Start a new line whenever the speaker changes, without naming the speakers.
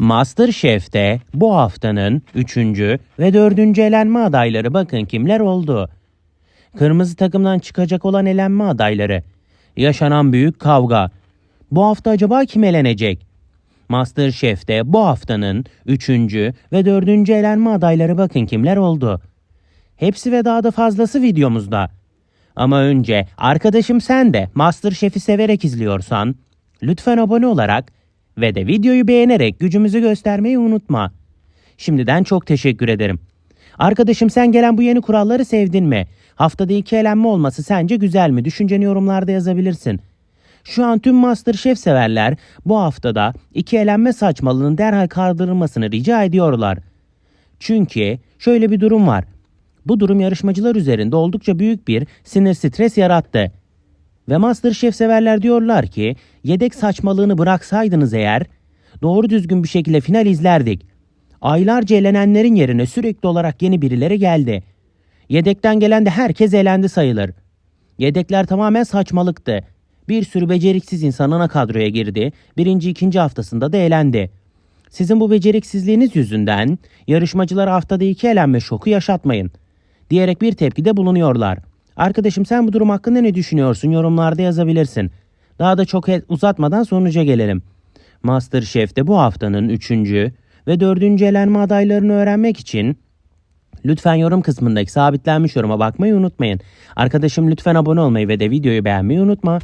MasterChef'te bu haftanın 3. ve 4. elenme adayları bakın kimler oldu. Kırmızı takımdan çıkacak olan elenme adayları. Yaşanan büyük kavga. Bu hafta acaba kim elenecek? MasterChef'te bu haftanın 3. ve 4. elenme adayları bakın kimler oldu. Hepsi ve daha da fazlası videomuzda. Ama önce arkadaşım sen de MasterChef'i severek izliyorsan lütfen abone olarak ve de videoyu beğenerek gücümüzü göstermeyi unutma. Şimdiden çok teşekkür ederim. Arkadaşım sen gelen bu yeni kuralları sevdin mi? Haftada iki elenme olması sence güzel mi? Düşünceni yorumlarda yazabilirsin. Şu an tüm MasterChef severler bu haftada iki elenme saçmalığının derhal kaldırılmasını rica ediyorlar. Çünkü şöyle bir durum var. Bu durum yarışmacılar üzerinde oldukça büyük bir sinir stres yarattı. Ve MasterChef severler diyorlar ki yedek saçmalığını bıraksaydınız eğer doğru düzgün bir şekilde final izlerdik. Aylarca elenenlerin yerine sürekli olarak yeni birileri geldi. Yedekten gelen de herkes elendi sayılır. Yedekler tamamen saçmalıktı. Bir sürü beceriksiz insan ana kadroya girdi. Birinci ikinci haftasında da elendi. Sizin bu beceriksizliğiniz yüzünden yarışmacılar haftada iki elenme şoku yaşatmayın. Diyerek bir tepkide bulunuyorlar. Arkadaşım sen bu durum hakkında ne düşünüyorsun? Yorumlarda yazabilirsin. Daha da çok uzatmadan sonuca gelelim. Masterchef'te bu haftanın 3. ve 4. elenme adaylarını öğrenmek için Lütfen yorum kısmındaki sabitlenmiş yoruma bakmayı unutmayın. Arkadaşım lütfen abone olmayı ve de videoyu beğenmeyi unutma.